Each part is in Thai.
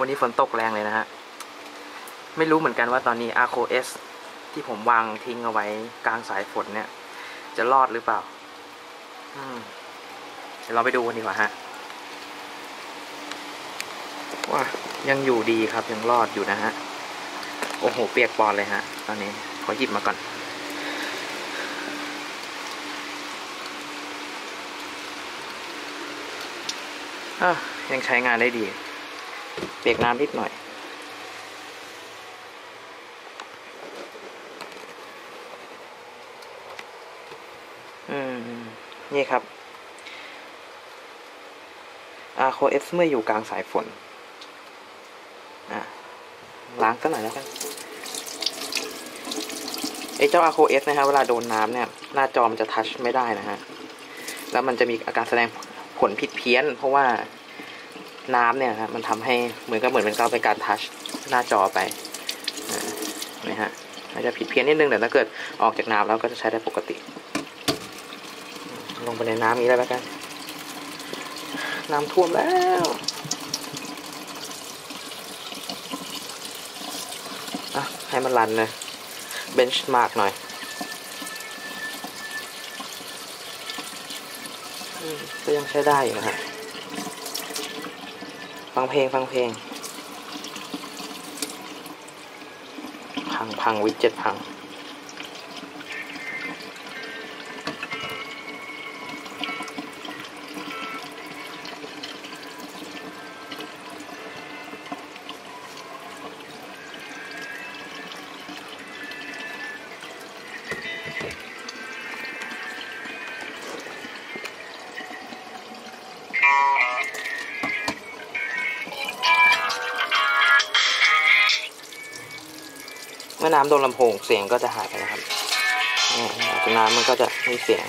วันนี้ฝนตกแรงเลยนะฮะ ไม่รู้เหมือนกันว่าตอนนี้ Arco S ที่ผมวางทิ้งเอาไว้กลางสายฝนเนี่ย จะรอดหรือเปล่าเดี๋ยวเราไปดูกันดีกว่าฮะว่ายังอยู่ดีครับยังรอดอยู่นะฮะ โอ้โห เปียกปอนเลยฮะ ตอนนี้ขอหยิบมาก่อนอะยังใช้งานได้ดี เปียกน้ำนิดหน่อยอืมนี่ครับอาโคเอสเมื่ออยู่กลางสายฝนอะล้างสักหน่อยแล้วกันไอ้เจ้า a โคเอสนะฮะเวลาโดนน้ำเนี่ย หน้าจอมันจะทัชไม่ได้นะฮะ แล้วมันจะมีอาการแสดงผลผิดเพี้ยน เพราะว่า น้ำเนี่ยนะมันทำให้เหมือนกับเหมือนเป็นการเป็นการทัชหน้าจอไปนะฮะอาจจะผิดเพี้ยนนิดนึงแต่ถ้าเกิดออกจากน้ำแล้วก็จะใช้ได้ปกติ ลงไปในน้ำนี้ได้แล้วกัน น้ำท่วมแล้วอะให้มันรันเลยเบนช์มาร์กหน่อยก็ยังใช้ได้อยู่นะฮะ ฟังเพลงฟังเพลง พังพังวิดเจ็ดพัง เมื่อน้ำโดนลำโพงเสียงก็จะหายไปนะครับนี่น้ำมันก็จะมีเสียง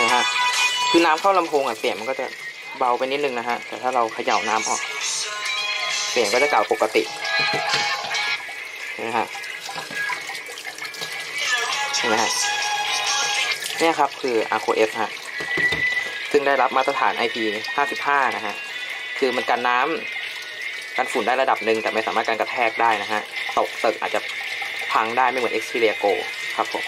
นะฮะคือน้ำเข้าลำโพงอะเสียงมันก็จะเบาไปนิดนึงนะฮะ แต่ถ้าเราเขย่าน้ำออก เสียงก็จะเก่าปกตินะฮะเห็นไหมฮะเนี่ยครับคือ Arco F ฮะ ซึ่งได้รับมาตรฐาน IP 55 นะฮะ คือมันกันน้ำกันฝุ่นได้ระดับหนึ่งแต่ไม่สามารถกันกระแทกได้นะฮะ ตกตึกอาจจะพังได้ไม่เหมือน Xperia Go ครับผม